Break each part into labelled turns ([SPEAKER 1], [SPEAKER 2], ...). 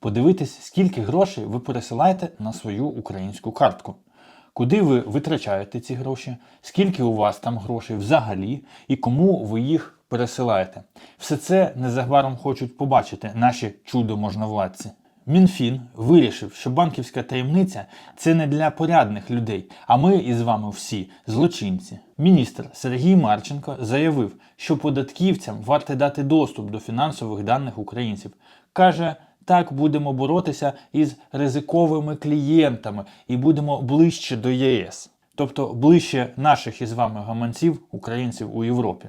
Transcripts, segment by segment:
[SPEAKER 1] подивитись, скільки грошей ви пересилаєте на свою українську картку. Куди ви витрачаєте ці гроші, скільки у вас там грошей взагалі і кому ви їх пересилаєте. Все це незабаром хочуть побачити наші чудо-можновладці. Мінфін вирішив, що банківська таємниця це не для порядних людей, а ми із вами всі злочинці. Міністр Сергій Марченко заявив, що податківцям варто дати доступ до фінансових даних українців. Каже, так будемо боротися із ризиковими клієнтами і будемо ближче до ЄС, тобто ближче наших із вами гаманців, українців у Європі.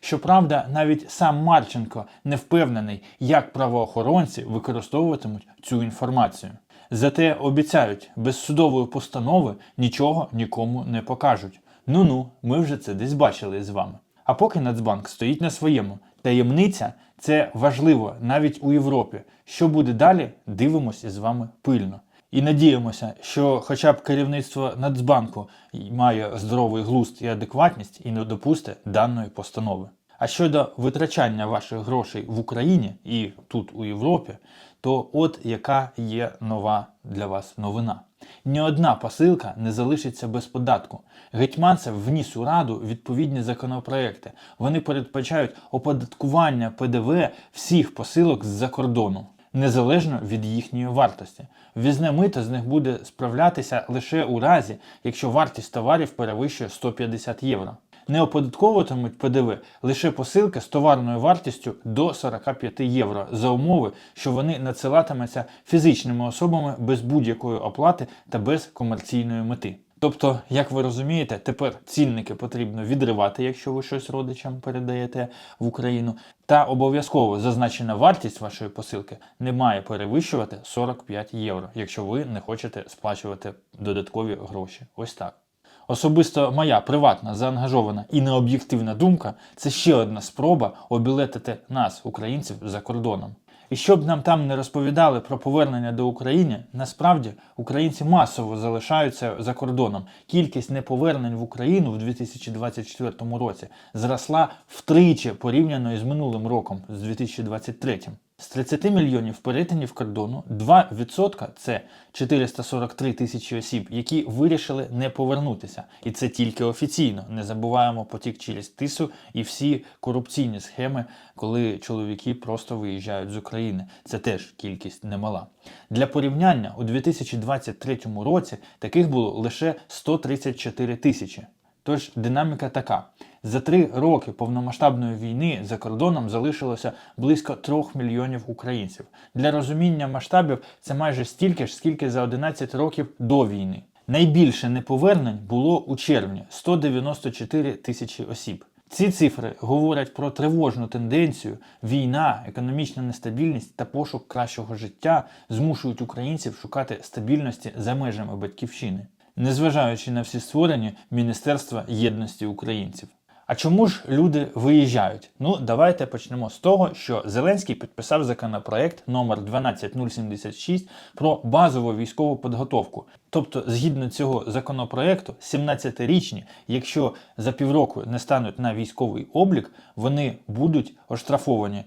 [SPEAKER 1] Щоправда, навіть сам Марченко не впевнений, як правоохоронці використовуватимуть цю інформацію. Зате обіцяють, без судової постанови нічого нікому не покажуть. Ну ну, ми вже це десь бачили з вами. А поки Нацбанк стоїть на своєму, таємниця це важливо навіть у Європі. Що буде далі, дивимося із вами пильно. І надіємося, що хоча б керівництво Нацбанку має здоровий глузд і адекватність і не допусте даної постанови. А щодо витрачання ваших грошей в Україні і тут у Європі, то от яка є нова для вас новина. Ні одна посилка не залишиться без податку. Гетьманцев вніс у раду відповідні законопроекти. Вони передбачають оподаткування ПДВ всіх посилок з-за кордону незалежно від їхньої вартості. Ввізне мито з них буде справлятися лише у разі, якщо вартість товарів перевищує 150 євро. Не оподатковуватимуть ПДВ лише посилки з товарною вартістю до 45 євро за умови, що вони надсилатимуться фізичними особами без будь-якої оплати та без комерційної мети. Тобто, як ви розумієте, тепер цінники потрібно відривати, якщо ви щось родичам передаєте в Україну, та обов'язково зазначена вартість вашої посилки не має перевищувати 45 євро, якщо ви не хочете сплачувати додаткові гроші. Ось так. Особисто моя приватна, заангажована і необ'єктивна думка це ще одна спроба обілетити нас, українців, за кордоном. І щоб нам там не розповідали про повернення до України, насправді українці масово залишаються за кордоном. Кількість неповернень в Україну в 2024 році зросла втричі порівняно із минулим роком, з 2023. З 30 мільйонів перетинів кордону 2% – це 443 тисячі осіб, які вирішили не повернутися. І це тільки офіційно. Не забуваємо потік через тису і всі корупційні схеми, коли чоловіки просто виїжджають з України. Це теж кількість немала. Для порівняння у 2023 році таких було лише 134 тисячі. Тож динаміка така: за три роки повномасштабної війни за кордоном залишилося близько 3 мільйонів українців. Для розуміння масштабів це майже стільки ж, скільки за 11 років до війни. Найбільше неповернень було у червні 194 тисячі осіб. Ці цифри говорять про тривожну тенденцію, війна, економічна нестабільність та пошук кращого життя змушують українців шукати стабільності за межами батьківщини незважаючи на всі створені Міністерства єдності українців. А чому ж люди виїжджають? Ну, давайте почнемо з того, що Зеленський підписав законопроект номер 12076 про базову військову підготовку. Тобто, згідно цього законопроекту, 17-річні, якщо за півроку не стануть на військовий облік, вони будуть оштрафовані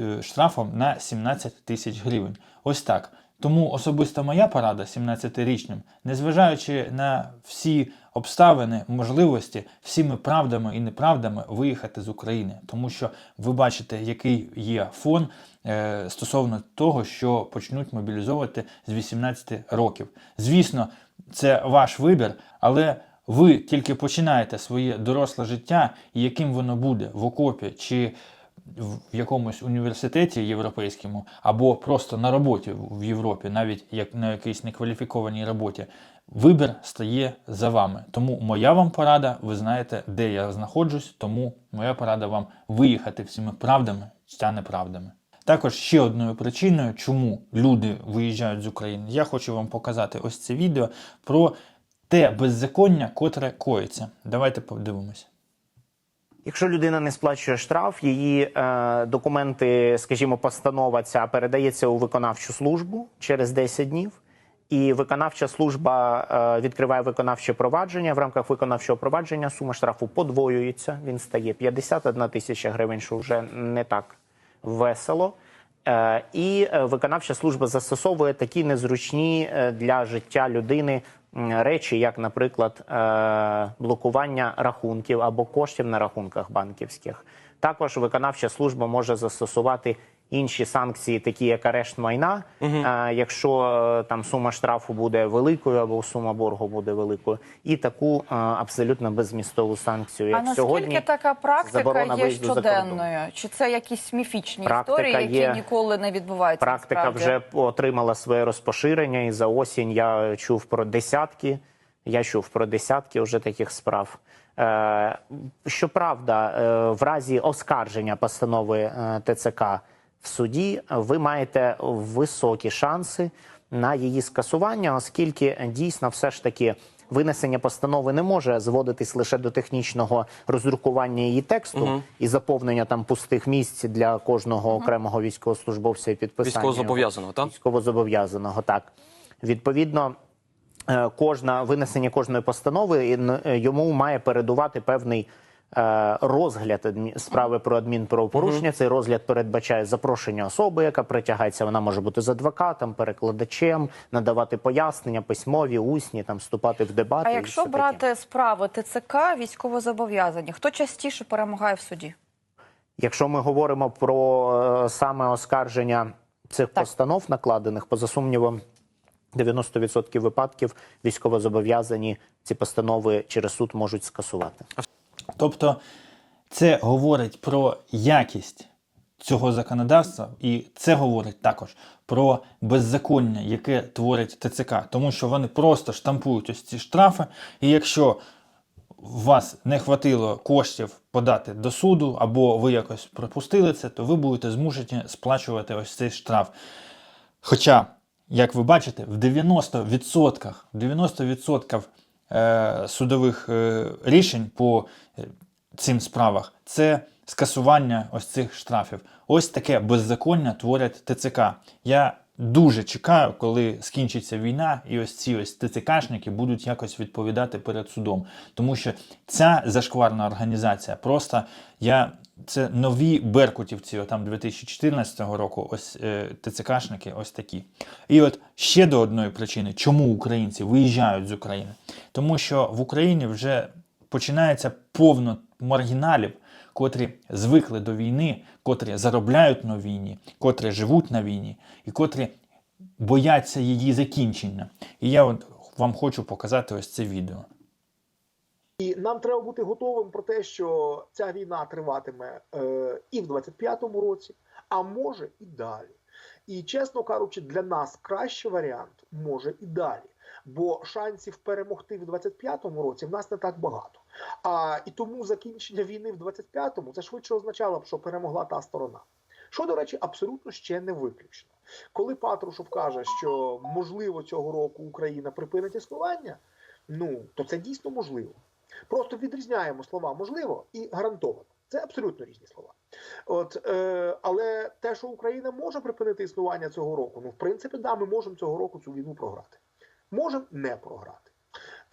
[SPEAKER 1] е, штрафом на 17 тисяч гривень. Ось так. Тому особисто моя порада 17-річним, незважаючи на всі обставини, можливості, всіми правдами і неправдами виїхати з України, тому що ви бачите, який є фон е, стосовно того, що почнуть мобілізовувати з 18 років. Звісно, це ваш вибір, але ви тільки починаєте своє доросле життя, і яким воно буде в окопі чи в якомусь університеті європейському або просто на роботі в Європі, навіть як на якійсь некваліфікованій роботі, вибір стає за вами. Тому моя вам порада, ви знаєте, де я знаходжусь, тому моя порада вам виїхати всіми правдами та неправдами. Також ще одною причиною, чому люди виїжджають з України, я хочу вам показати ось це відео про те беззаконня, котре коїться. Давайте подивимося.
[SPEAKER 2] Якщо людина не сплачує штраф, її е, документи, скажімо, постанова ця передається у виконавчу службу через 10 днів, і виконавча служба е, відкриває виконавче провадження. В рамках виконавчого провадження сума штрафу подвоюється. Він стає 51 тисяча гривень, що вже не так весело. Е, І е, виконавча служба застосовує такі незручні е, для життя людини речі, як, наприклад, е, блокування рахунків або коштів на рахунках банківських. Також виконавча служба може застосувати інші санкції, такі як арешт майна, е, якщо е, там сума штрафу буде великою або сума боргу буде великою, і таку е, абсолютно беззмістову санкцію,
[SPEAKER 3] А
[SPEAKER 2] як
[SPEAKER 3] наскільки
[SPEAKER 2] сьогодні.
[SPEAKER 3] така практика є щоденною? Чи це якісь міфічні
[SPEAKER 2] Практика
[SPEAKER 3] історії, які
[SPEAKER 2] є.
[SPEAKER 3] ніколи не відбуваються?
[SPEAKER 2] Практика
[SPEAKER 3] насправді?
[SPEAKER 2] вже отримала своє розпоширення, і за осінь я чув про десятки. Я чув про десятки вже таких справ. Е, щоправда, е, в разі оскарження постанови е, ТЦК в суді ви маєте високі шанси на її скасування, оскільки дійсно все ж таки винесення постанови не може зводитись лише до технічного роздрукування її тексту і заповнення там пустих місць для кожного окремого військовослужбовця і підписання.
[SPEAKER 4] Військовозобов'язаного, так?
[SPEAKER 2] військовозобов'язаного. Так відповідно, е, кожна винесення кожної постанови е, йому має передувати певний. Е, Розгляд справи про адмінправопорушення. Цей розгляд передбачає запрошення особи, яка притягається. Вона може бути з адвокатом, перекладачем, надавати пояснення, письмові, усні, там вступати в дебати.
[SPEAKER 3] А якщо брати справи ТЦК військовозобов'язані, хто частіше перемагає в суді?
[SPEAKER 2] Якщо ми говоримо про е, саме оскарження цих
[SPEAKER 3] Так.
[SPEAKER 2] постанов, накладених, поза сумнівом, 90% випадків військовозобов'язані ці постанови через суд можуть скасувати.
[SPEAKER 1] Тобто це говорить про якість цього законодавства, і це говорить також про беззаконня, яке творить ТЦК, тому що вони просто штампують ось ці штрафи, і якщо вас не хватило коштів подати до суду, або ви якось пропустили це, то ви будете змушені сплачувати ось цей штраф. Хоча, як ви бачите, в 90%, в 90% е, судових е, рішень по е, цим справах це скасування ось цих штрафів. Ось таке беззаконня творять ТЦК. Я дуже чекаю, коли скінчиться війна, і ось ці ось ТЦКшники будуть якось відповідати перед судом. Тому що ця зашкварна організація просто я. Це нові беркутівці, там 2014 року, ось е, ТЦКшники, ось такі. І от ще до одної причини, чому українці виїжджають з України. Тому що в Україні вже починається повно маргіналів, котрі звикли до війни, котрі заробляють на війні, котрі живуть на війні, і котрі бояться її закінчення. І я от вам хочу показати ось це відео.
[SPEAKER 5] І нам треба бути готовим про те, що ця війна триватиме е, і в 25-му році, а може і далі. І чесно кажучи, для нас кращий варіант може і далі. Бо шансів перемогти в 25-му році в нас не так багато. А і тому закінчення війни в 25-му це швидше означало б, що перемогла та сторона. Що, до речі, абсолютно ще не виключно. Коли Патрушев каже, що можливо цього року Україна припинить існування, ну то це дійсно можливо. Просто відрізняємо слова можливо і гарантовано. Це абсолютно різні слова. От, е, але те, що Україна може припинити існування цього року, ну в принципі, да, ми можемо цього року цю війну програти. Можемо не програти.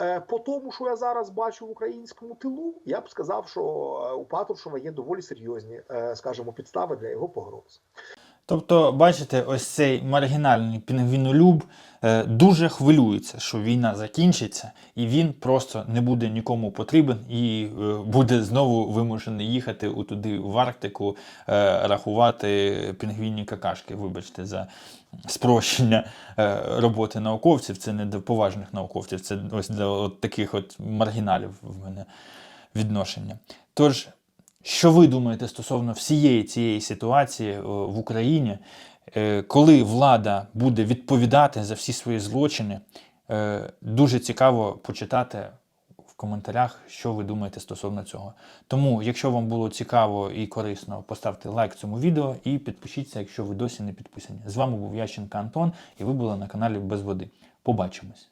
[SPEAKER 5] Е, по тому, що я зараз бачу в українському тилу, я б сказав, що е, у Патрушева є доволі серйозні, е, скажімо, підстави для його погроз.
[SPEAKER 1] Тобто, бачите, ось цей маргінальний пінгвінолюб е, дуже хвилюється, що війна закінчиться, і він просто не буде нікому потрібен і е, буде знову вимушений їхати у туди в Арктику, е, рахувати пінгвінні какашки. Вибачте за спрощення роботи науковців. Це не до поважних науковців, це ось до от таких от маргіналів в мене відношення. Тож. Що ви думаєте стосовно всієї цієї ситуації е, в Україні, Е, коли влада буде відповідати за всі свої злочини? Е, Дуже цікаво почитати в коментарях, що ви думаєте стосовно цього. Тому, якщо вам було цікаво і корисно, поставте лайк цьому відео і підпишіться, якщо ви досі не підписані. З вами був Ященко Антон, і ви були на каналі Без води. Побачимось!